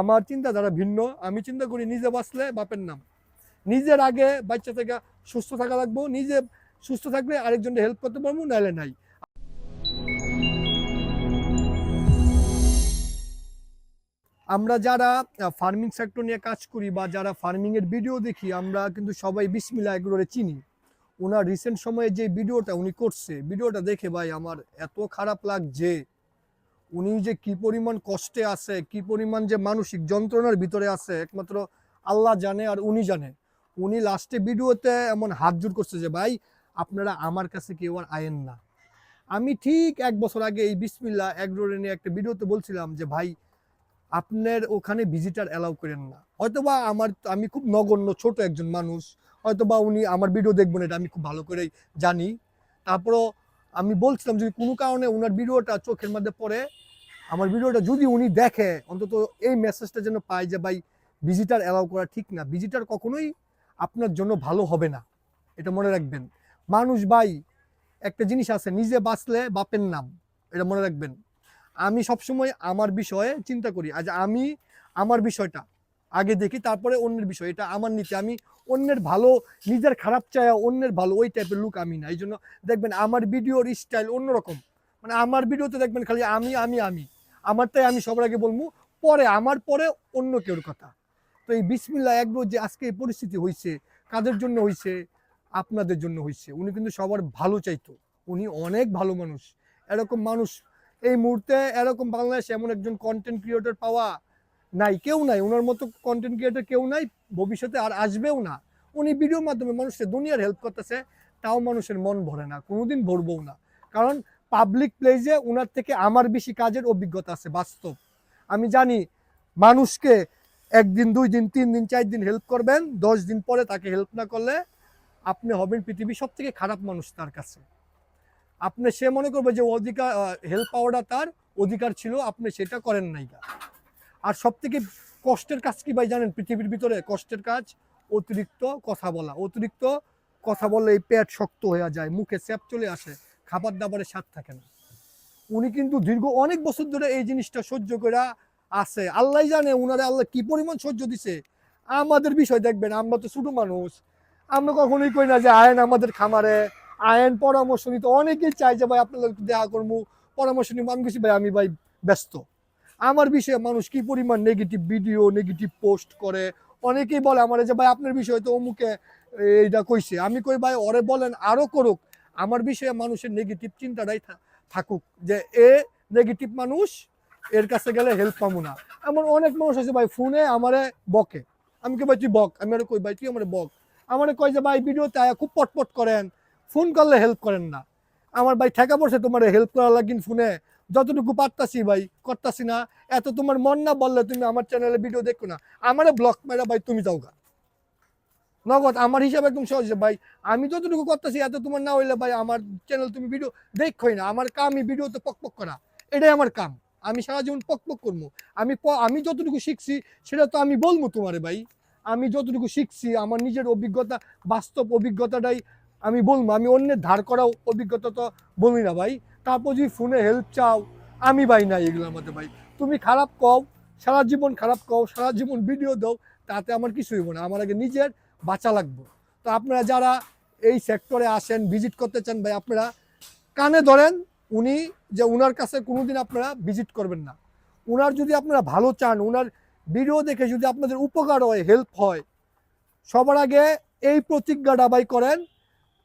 আমার চিন্তাধারা ভিন্ন। আমি চিন্তা করি নিজে বাঁচলে বাপের নাম। নিজের আগে বাচ্চা থেকে সুস্থ থাকা লাগবো। নিজে সুস্থ থাকলে আরেকজনকে হেল্প করতে পারব, নাহলে নাই। আমরা যারা ফার্মিং সেক্টর নিয়ে কাজ করি বা যারা ফার্মিং এর ভিডিও দেখি, আমরা কিন্তু সবাই বিসমিল্লা এগুলোরে চিনি। ওনার রিসেন্ট সময়ে যে ভিডিওটা উনি করছে ভিডিওটা দেখে ভাই আমার এত খারাপ লাগছে। উনি যে কি পরিমাণ কষ্টে আছে, কি পরিমাণ যে মানসিক যন্ত্রণার ভিতরে আছে, একমাত্র আল্লাহ জানে আর উনি জানে। উনি লাস্টে ভিডিওতে এমন হাত জোর করছে যে, ভাই, আপনারা আমার কাছে কেউ আর আয়েন না। আমি ঠিক এক বছর আগে এই বিসমিল্লা এগরোরে নিয়ে একটা ভিডিওতে বলছিলাম যে, ভাই, আপনার ওখানে ভিজিটার অ্যালাউ করেন না। হয়তোবা আমার, আমি খুব নগণ্য ছোট একজন মানুষ, হয়তোবা উনি আমার ভিডিও দেখবেন, এটা আমি খুব ভালো করেই জানি। তারপরও আমি বলছিলাম যদি কোনো কারণে ওনার ভিডিওটা চোখের মধ্যে পড়ে, আমার ভিডিওটা যদি উনি দেখে, অন্তত এই মেসেজটা যেন পায় যে, ভাই ভিজিটার অ্যালাউ করা ঠিক না। ভিজিটার কখনোই আপনার জন্য ভালো হবে না। এটা মনে রাখবেন। মানুষ, ভাই, একটা জিনিস আছে, নিজে বাঁচলে বাপের নাম। এটা মনে রাখবেন। আমি সবসময় আমার বিষয়ে চিন্তা করি। আজ আমি, আমার বিষয়টা আগে দেখি, তারপরে অন্যের বিষয়। এটা আমার নীতি। আমি অন্যের ভালো, নিজের খারাপ চায়া অন্যের ভালো, ওই টাইপের লুক আমি না। এই জন্য দেখবেন আমার ভিডিওর স্টাইল অন্যরকম। মানে আমার ভিডিওতে দেখবেন খালি আমি আমি আমি। আমারটাই আমি সবার আগে বলব, পরে আমার, পরে অন্য কেউর কথা। তো এই বিসমিল্লা একবার যে আজকে এই পরিস্থিতি হয়েছে কাদের জন্য হয়েছে আপনাদের জন্য হয়েছে উনি কিন্তু সবার ভালো চাইতো। উনি অনেক ভালো মানুষ। এরকম মানুষ। এই মুহূর্তে এরকম বাংলাদেশ এমন একজন কন্টেন্ট ক্রিয়েটর পাওয়া নাই, কেউ নাই, ওনার মতো কন্টেন্ট ক্রিয়েটর কেউ নাই, ভবিষ্যতে আর আসবেও না। উনি ভিডিওর মাধ্যমে মানুষের দুনিয়ার হেল্প করতেছে, তাও মানুষের মন ভরে না, কোনোদিন ভরবও না। কারণ পাবলিক প্লেসে ওনার থেকে আমার বেশি কাজের অভিজ্ঞতা আছে, বাস্তব। আমি জানি মানুষকে একদিন, দুই দিন, তিন দিন, চার দিন হেল্প করবেন, দশ দিন পরে তাকে হেল্প না করলে আপনি হবেন পৃথিবীর সব থেকে খারাপ মানুষ তার কাছে। আপনি সে মনে করবে যে অধিকার হেল্প পাওয়াটা তার, অধিকার ছিল, আপনি সেটা করেন নাই আর সব থেকে কষ্টের কাজ কি ভাই জানেন? পৃথিবীর ভিতরে কষ্টের কাজ অতিরিক্ত কথা বলা। অতিরিক্ত কথা বললে এই পেট শক্ত হয়ে যায়, মুখে স্যাপ চলে আসে খাবার দাবারের স্বাদ থাকে না। উনি কিন্তু দীর্ঘ অনেক বছর ধরে এই জিনিসটা সহ্য করে আছে। আল্লাহ জানে উনারে আল্লাহ কি পরিমাণ সহ্য দিছে। আমাদের বিষয় দেখবেন, আমরা তো ছোট মানুষ। আমরা কখনোই কই না যে আয়েন আমাদের খামারে। আয়েন পরামর্শ নিতে অনেকেই চাই যে, ভাই আপনাদের দেখা করব পরামর্শ নিব আমি কিছু ভাই, আমি, ভাই, ব্যস্ত। আমার বিষয়ে মানুষ কি পরিমাণ নেগেটিভ ভিডিও নেগেটিভ পোস্ট করে? অনেকেই বলে আমার যে, ভাই, আপনার বিষয়ে তো অমুকে এইটা কইছে। আমি কই, ভাই, ওরে বলেন, আরও করুক। আমার বিষয়ে মানুষের নেগেটিভ চিন্তাটাই থাকুক যে, এ নেগেটিভ মানুষ, এর কাছে গেলে হেল্প পাবো না। এমন অনেক মানুষ আছে, ভাই, ফোনে আমারে বকে। আমি কে ভাই, তুই বক। আমি আরে কই, ভাই, তুই আমারে বক। আমারে কয় যে, ভাই, ভিডিওতে খুব পটপট করেন, ফোন করলে হেল্প করেন না। আমার ভাই ঠেকা পড়ছে তোমার হেল্প করা লাগিন ফোনে। যতটুকু পারতাছি ভাই, করতাছি না। এত তোমার মন না বললে তুমি আমার চ্যানেলে ভিডিও দেখো না। আমারে ব্লক মেরা ভাই তুমি যাও গা নগদ, আমার হিসাবে একদম সহজ ভাই, আমি যতটুকু করতেছি, এত তোমার না হইলে ভাই আমার চ্যানেল তুমি ভিডিও দেখোই না। আমার কামই ভিডিওতে পক পক করা। এটাই আমার কাম। আমি সারা জীবন পক পক করব। আমি আমি যতটুকু শিখছি, সেটা তো আমি বলব তোমারে ভাই। আমি যতটুকু শিখছি, আমার নিজের অভিজ্ঞতা, বাস্তব অভিজ্ঞতাটাই আমি বলব। আমি অন্যের ধার করা অভিজ্ঞতা তো বলি না ভাই। তারপর ফোনে হেল্প চাও, আমি ভাই নাই এগুলোর মধ্যে ভাই। তুমি খারাপ কও, সারা জীবন খারাপ কও, সারা জীবন ভিডিও দাও, তাতে আমার কিছু হইব না। আমার আগে নিজের বাঁচা লাগবো। তো আপনারা যারা এই সেক্টরে আসেন ভিজিট করতে চান ভাই, আপনারা কানে ধরেন, উনি যে উনার কাছে কোনোদিন আপনারা ভিজিট করবেন না। উনার যদি আপনারা ভালো চান, উনার ভিডিও দেখে যদি আপনাদের উপকার হয় হেল্প হয়, সবার আগে এই প্রতিজ্ঞাটা ভাই করেন,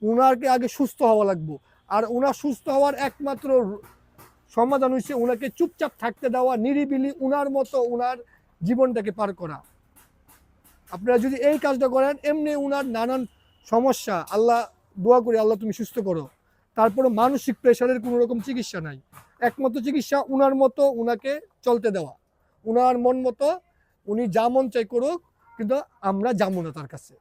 উনারকে আগে সুস্থ হওয়া লাগবে। আর ওনার সুস্থ হওয়ার একমাত্র সমাধান হচ্ছে ওনাকে চুপচাপ থাকতে দেওয়া, নিরিবিলি উনার মতো ওনার জীবনটাকে পার করা। আপনারা যদি এই কাজটা করেন, এমনি উনার নানান সমস্যা, আল্লাহ দোয়া করি, আল্লাহ তুমি সুস্থ করো। তারপরে মানসিক প্রেশারের কোনো রকম চিকিৎসা নাই। একমাত্র চিকিৎসা উনার মতো উনাকে চলতে দেওয়া। উনার মন মতো উনি যা মন চাই করুক, কিন্তু আমরা যাব না তার কাছে।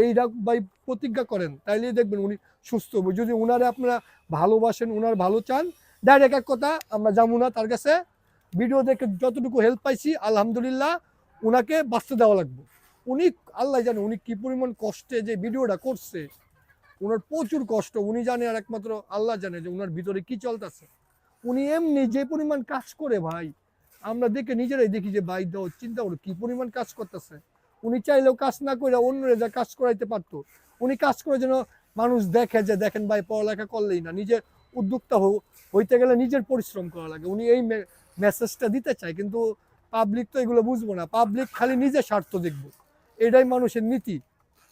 এইটা ভাই প্রতিজ্ঞা করেন, তাইলেই দেখবেন উনি সুস্থ হবে। যদি উনারে আপনারা ভালোবাসেন, উনার ভালো চান ডাইরেক্ট এক কথা, আমরা যাব না তার কাছে। ভিডিও দেখে যতটুকু হেল্প পাইছি, আলহামদুলিল্লাহ উনাকে বাঁচতে দেওয়া লাগবে। উনি, আল্লাহ জানে উনি কি পরিমাণ কষ্টে যে ভিডিওটা করছে। ওনার প্রচুর কষ্ট, উনি জানে আর একমাত্র আল্লাহ জানে যে ওনার ভিতরে কি চলতেছে। উনি এমনি যে পরিমাণ কাজ করে ভাই, আমরা দেখে নিজেরাই দেখি যে ভাই দাও, চিন্তা করো কি পরিমাণ কাজ করতেছে। উনি চাইলেও কাজ না করে অন্যরা যা কাজ করাইতে পারতো। উনি কাজ করে যেন মানুষ দেখে যে, দেখেন ভাই, পড়ালেখা করলেই না, নিজে উদ্যোক্তা হইতে গেলে নিজের পরিশ্রম করা লাগে। উনি এই মেসেজটা দিতে চায়, কিন্তু পাবলিক তো এগুলো বুঝব না। পাবলিক খালি নিজের স্বার্থ দেখব। এটাই মানুষের নীতি।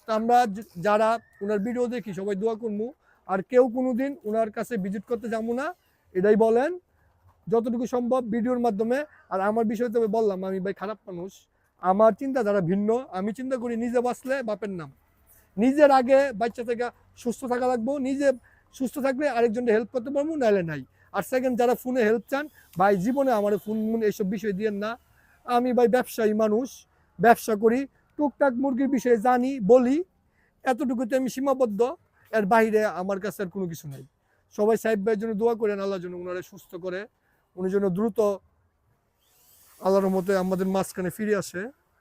তা আমরা যারা ওনার ভিডিও দেখি, সবাই দোয়া করব আর কেউ কোনো দিন ওনার কাছে ভিজিট করতে যাব না। এটাই বলেন। যতটুকু সম্ভব ভিডিওর মাধ্যমে। আর আমার বিষয় তবে বললাম, আমি ভাই খারাপ মানুষ। আমার চিন্তা চিন্তাধারা ভিন্ন। আমি চিন্তা করি নিজে বাঁচলে বাপের নাম। নিজের আগে বাচ্চা থেকে সুস্থ থাকা লাগবো, নিজে সুস্থ থাকলে আরেকজনকে হেল্প করতে পারব, নাহলে নাই। আর সেকেন্ড যারা ফোনে হেল্প চান, ভাই, জীবনে আমার ফোন মুন এইসব বিষয় দিয়েন না। আমি ভাই ব্যবসায়ী মানুষ, ব্যবসা করি, টুকটাক মুরগির বিষয়ে জানি, বলি। এতটুকুতে আমি সীমাবদ্ধ, এর বাইরে আমার কাছে আর কোনো কিছু নাই। সবাই সাহেব ভাইয়ের জন্য দোয়া করেন আল্লাহর জন্য ওনারা সুস্থ করে, উনি যেন দ্রুত আল্লাহর মতে আমাদের মাঝখানে ফিরে আসে।